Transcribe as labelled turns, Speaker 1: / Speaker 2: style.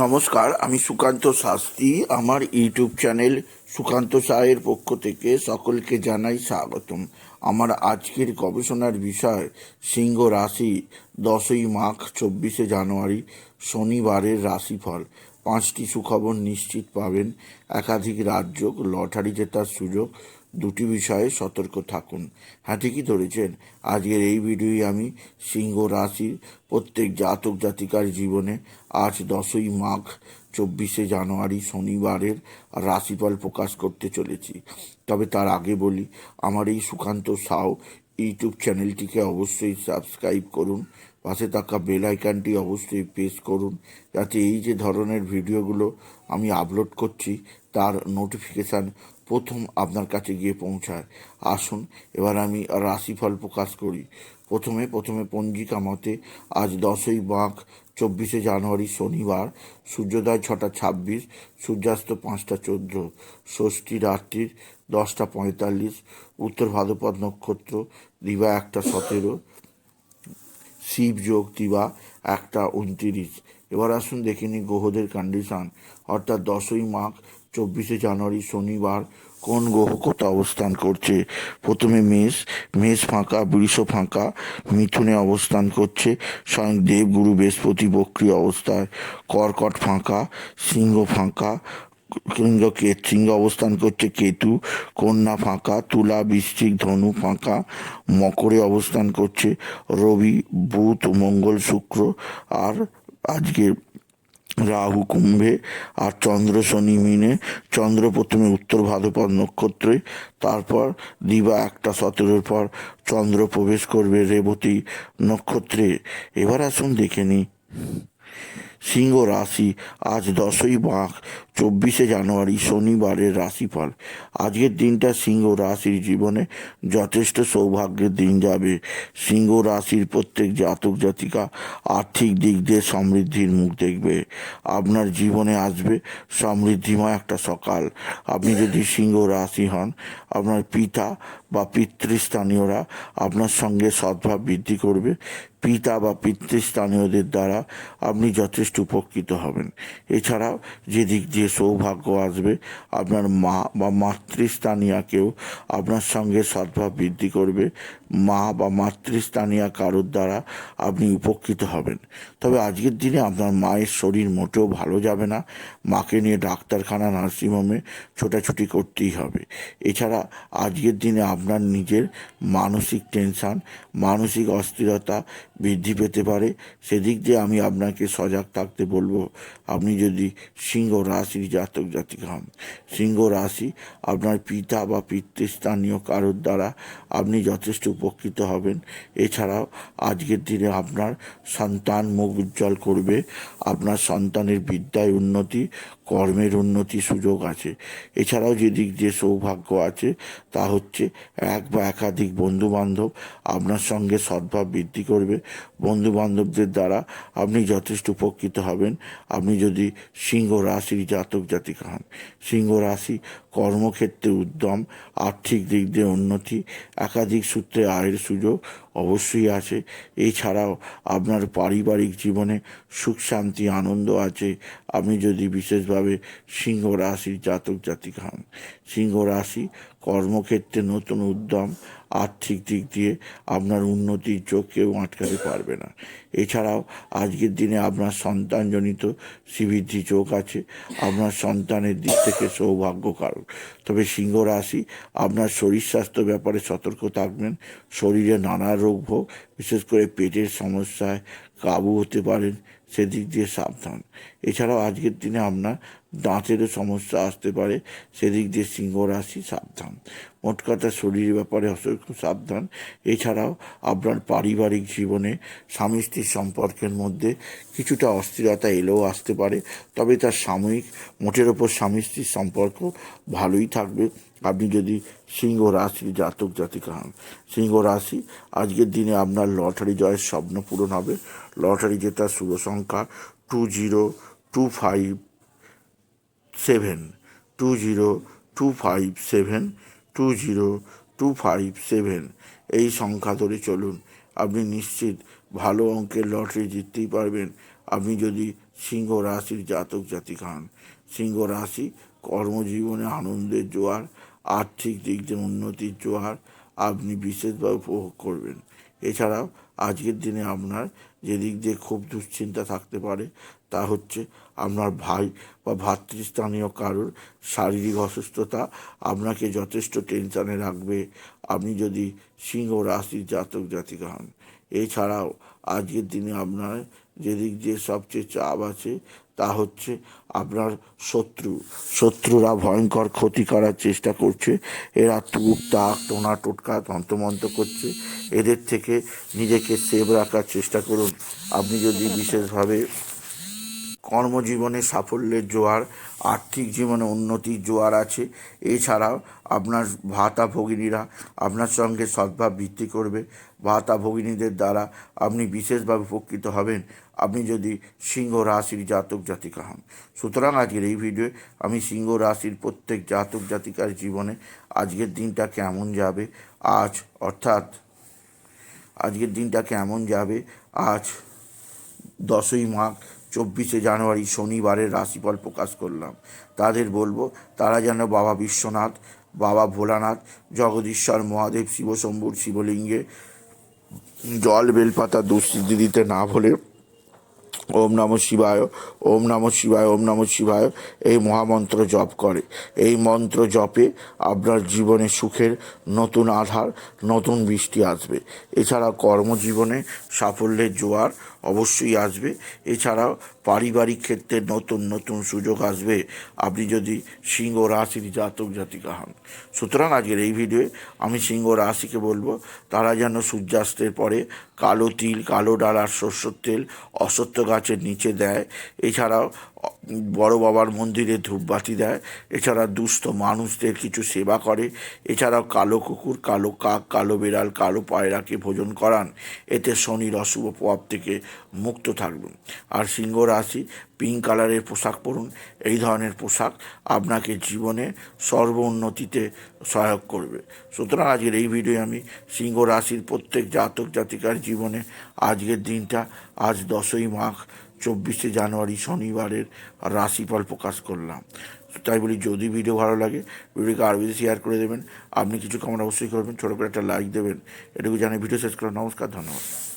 Speaker 1: নমস্কার, আমি সুকান্ত শাস্ত্রী। আমার ইউটিউব চ্যানেল সুকান্ত সাহের পক্ষ থেকে সকলকে জানাই স্বাগতম। আমার আজকের গবেষণার বিষয় সিংহ রাশি, দশই মাঘ, চব্বিশে জানুয়ারি, শনিবারের রাশিফল। পাঁচটি সুখবর নিশ্চিত পাবেন। একাধিক রাজ্য লটারি জেতার সুযোগ দুটি বিষয়ে সতর্ক থাকুন। হ্যাঁ ঠিকই ধরেছেন? আজকের এই ভিডিওই আমি সিংহ রাশির প্রত্যেক জাতক জাতিকার জীবনে আজ দশই মাঘ, চব্বিশে জানুয়ারি শনিবারের রাশিফল প্রকাশ করতে চলেছি। তবে তার আগে বলি, আমার এই সুকান্ত সাউ ইউটিউব চ্যানেলটিকে অবশ্যই সাবস্ক্রাইব করুন, পাশে থাকা বেল আইকনটি অবশ্যই প্রেস করুন, যাতে এই যে ধরনের ভিডিওগুলো আমি আপলোড করছি, তার নোটিফিকেশান প্রথম আপনার কাছে গিয়ে পৌঁছায়। আসুন, এবার আমি রাশিফল প্রকাশ করি। প্রথমে প্রথমে পঞ্জিকা মতে আজ দশই মাঘ চব্বিশে জানুয়ারি শনিবার, সূর্যোদয় ছটা ছাব্বিশ, সূর্যাস্ত পাঁচটা চোদ্দ, ষষ্ঠী রাত্রির দশটা পঁয়তাল্লিশ, উত্তর ভাদ্রপদ নক্ষত্র দিবা একটা সতেরো, শিব যোগ দিবা একটা উনতিরিশ। এবার আসুন দেখে গ্রহদের কন্ডিশন অর্থাৎ দশই মাঘ চব্বিশে জানুয়ারি শনিবার কোন গ্রহ কোথা অবস্থান করছে? প্রথমে মেষ মেষ ফাঁকা, বৃষ ফাঁকা, মিথুনে অবস্থান করছে, স্বয়ং দেবগুরু বৃহস্পতি বক্রী অবস্থায়, কর্কট ফাঁকা, সিংহ ফাঁকা, সিংহ সিংহ অবস্থান করছে কেতু, কন্যা ফাঁকা, তুলা, বৃশ্চিক, ধনু ফাঁকা, মকরে অবস্থান করছে রবি, বুধ, মঙ্গল, শুক্র, আর আজকে রাহু কুম্ভে আর চন্দ্র শনি মিনে, চন্দ্র প্রথমে উত্তর ভাদ্রপদ নক্ষত্রে তারপর দিবা একটা সতেরোর পর চন্দ্র প্রবেশ করবে রেবতী নক্ষত্রে। এবার আসুন দেখে নিই। সিংহ রাশি আজ দশই মাঘ চব্বিশে জানুয়ারি শনিবারের রাশিফল। আজকের দিনটা সিংহ রাশির জীবনে যথেষ্ট সৌভাগ্যের দিন যাবে। সিংহ রাশির প্রত্যেক জাতক জাতিকা আর্থিক দিক দিয়ে সমৃদ্ধির মুখ দেখবে। আপনার জীবনে আসবে সমৃদ্ধিময় একটা সকাল। আপনি যদি সিংহ রাশি হন, আপনার পিতা বা পিতৃস্থানীয়রা আপনার সঙ্গে সদ্ভাব বৃদ্ধি করবে। পিতা বা পিতৃস্থানীয়দের দ্বারা আপনি যথেষ্ট উপকৃত হবেন। এছাড়াও যে দিক দিয়ে সৌভাগ্য আসবে, আপনার মা বা মাতৃস্থানীয়াকেও আপনার সঙ্গে সদ্ভাব বৃদ্ধি করবে। মা বা মাতৃস্থানীয় কারোর দ্বারা আপনি উপকৃত হবেন। তবে আজকের দিনে আপনার মায়ের শরীর মোটেও ভালো যাবে না। মাকে নিয়ে ডাক্তারখানা, নার্সিংহোমে ছোটাছুটি করতেই হবে। এছাড়া আজকের দিনে আপনার নিজের মানসিক টেনশান, মানসিক অস্থিরতা বৃদ্ধি পেতে পারে। সেদিক দিয়ে আমি আপনাকে সজাগ থাকতে বলব, আপনি যদি সিংহ রাশির জাতক জাতিক হন, সিংহ রাশি আপনার পিতা বা পিতৃস্থানীয় কারোর দ্বারা আপনি যথেষ্ট উপকৃত হবেন। এছাড়াও আজকের দিনে আপনার সন্তান মুখ উজ্জ্বল করবে, আপনার সন্তানের বিদ্যায় উন্নতি কর্মের উন্নতি সুযোগ আছে। এছাড়াও যে দিক দিয়ে সৌভাগ্য আছে, তা হচ্ছে এক বা একাধিক বন্ধুবান্ধব আপনার সঙ্গে সদ্ভাব বৃদ্ধি করবে। বন্ধুবান্ধবদের দ্বারা আপনি যথেষ্ট উপকৃত হবেন। আপনি যদি সিংহ রাশির জাতক জাতিকা হন, সিংহ রাশি কর্মক্ষেত্রে উদ্যম, আর্থিক দিক দিয়ে উন্নতি, একাধিক সূত্রে আয়ের সুযোগ অবশ্যই আছে। এছাড়াও আপনার পারিবারিক জীবনে সুখ, শান্তি, আনন্দ আছে। আপনি যদি বিশেষভাবে সিংহ রাশির জাতক জাতিক হন, সিংহ রাশি কর্মক্ষেত্রে নতুন উদ্যম, আর্থিক দিক দিয়ে আপনার উন্নতির চোখ কেউ আটকাতে পারবে না। এছাড়াও আজকের দিনে আপনার সন্তানজনিত শ্রীবৃদ্ধি চোখ আছে, আপনার সন্তানের দিক থেকে সৌভাগ্য কারক তবে সিংহ রাশি, আপনার শরীর স্বাস্থ্য ব্যাপারে সতর্ক থাকবেন, শরীরে নানা রোগ ভোগ বিশেষ করে পেটের সমস্যায় কাবু হতে পারেন, সেদিক দিয়ে সাবধান। এছাড়াও আজকের দিনে আপনার দাঁতেরও সমস্যা আসতে পারে, সেদিক দিয়ে সিংহ রাশি সাবধান। মোট কথা শরীরের ব্যাপারে অসংখ্য সাবধান। এছাড়াও আপনার পারিবারিক জীবনে স্বামী স্ত্রীর সম্পর্কের মধ্যে কিছুটা অস্থিরতা এলেও আসতে পারে, তবে তার সাময়িক মোটের ওপর স্বামী স্ত্রীর সম্পর্ক ভালোই থাকবে। আপনি যদি সিংহ রাশির জাতক জাতিকা হন, সিংহ রাশি আজকের দিনে আপনার লটারি জয়ের স্বপ্ন পূরণ হবে। লটারি জেতার শুভ সংখ্যা two zero, two five seven two zero two five seven two zero two five seven এই সংখ্যা ধরে চলুন। আপনি নিশ্চিত ভালো অঙ্কের লটারি জিততেই পারবেন। আপনি যদি সিংহ রাশির জাতক জাতিকা হন সিংহ রাশি কর্মজীবনে আনন্দের জোয়ার, আর্থিক দিক দিয়ে উন্নতির জোয়ার আপনি বিশেষভাবে উপভোগ করবেন। এছাড়াও আজকের দিনে আপনার যে দিক দিয়ে খুব দুশ্চিন্তা থাকতে পারে তা হচ্ছে আপনার ভাই বা ভাতৃস্থানীয় কারোর শারীরিক অসুস্থতা, আপনাকে যথেষ্ট টেনশানে রাখবে। আপনি যদি সিংহ রাশির জাতক জাতিকা হন। এছাড়াও আজকের দিনে আপনার যে দিক দিয়ে সবচেয়ে চাপ আছে তা হচ্ছে আপনার শত্রু। শত্রুরা ভয়ঙ্কর ক্ষতি করার চেষ্টা করছে। এরা তুক, তাক, টোনা, টোটকা, তন্ত্রমন্ত্র করছে। এদের থেকে নিজেকে সেভ রাখার চেষ্টা করুন। আপনি যদি বিশেষভাবে কর্মজীবনে সাফল্যের জোয়ার, আর্থিক জীবনে উন্নতির জোয়ার আছে। এছাড়াও আপনার ভাতা ভগিনীরা আপনার সঙ্গে সদ্ভাব বৃদ্ধি করবে। ভাতা ভগিনীদের দ্বারা আপনি বিশেষভাবে উপকৃত হবেন। আপনি যদি সিংহ রাশির জাতক জাতিকা হন। সুতরাং আজকের এই ভিডিওয়ে আমি সিংহ রাশির প্রত্যেক জাতক জাতিকার জীবনে আজকের দিনটা কেমন যাবে, আজ অর্থাৎ আজকের দিনটা কেমন যাবে, আজ দশই মাঘ চব্বিশে জানুয়ারি শনিবারের রাশিফল প্রকাশ করলাম। তাদের বলব, তারা যেন বাবা বিশ্বনাথ, বাবা ভোলানাথ, জগদীশ্বর মহাদেব, শিবশম্ভুর শিবলিঙ্গে জল বেলপাতা দুস্থিতি দিতে না ভোলে ওম নম শিবায়, ওম নম শিবায়, ওম নম শিবায় এই মহামন্ত্র জপ করে। এই মন্ত্র জপে আপনার জীবনে সুখের নতুন আধার, নতুন বৃষ্টি আসবে। এছাড়া কর্মজীবনে সাফল্যের জোয়ার অবশ্যই আসবে। এছাড়াও পারিবারিক ক্ষেত্রে নতুন নতুন সুযোগ আসবে। আপনি যদি সিংহ রাশির জাতক, জাতিকা হন। সুতরাং আজকের এই ভিডিওয়ে আমি সিংহ রাশিকে বলব, তারা যেন সূর্যাস্তের পরে কালো তিল, কালো ডালার শস্যর তেল অসত্য গাছের নিচে দেয়। এছাড়াও বড় বাবার মন্দিরে ধূপবাতি দেয়। এছাড়া দুস্থ মানুষদের কিছু সেবা করে। এছাড়াও কালো কুকুর, কালো কাক, কালো বিড়াল, কালো পায়রাকে ভোজন করান। এতে শনির অশুভ প্রভাব থেকে মুক্ত থাকবেন। আর সিংহ রাশি, পিঙ্ক কালারের পোশাক পরুন। এই ধরনের পোশাক আপনাকে জীবনে সর্ব উন্নতিতে সহায়ক করবে। সুতরাং আজকের এই ভিডিও আমি সিংহ রাশির প্রত্যেক জাতক জাতিকার জীবনে আজকের দিনটা আজ দশই মাঘ চব্বিশে জানুয়ারি শনিবারের রাশিফল প্রকাশ করলাম। তাই বলি, যদি ভিডিও ভালো লাগে, ভিডিওকে আরও বেশি শেয়ার করে দেবেন। আপনি কিছু কমেন্ট অবশ্যই করবেন, ছোটো করে একটা লাইক দেবেন। এটুকু জানিয়ে ভিডিও শেষ করা নমস্কার, ধন্যবাদ।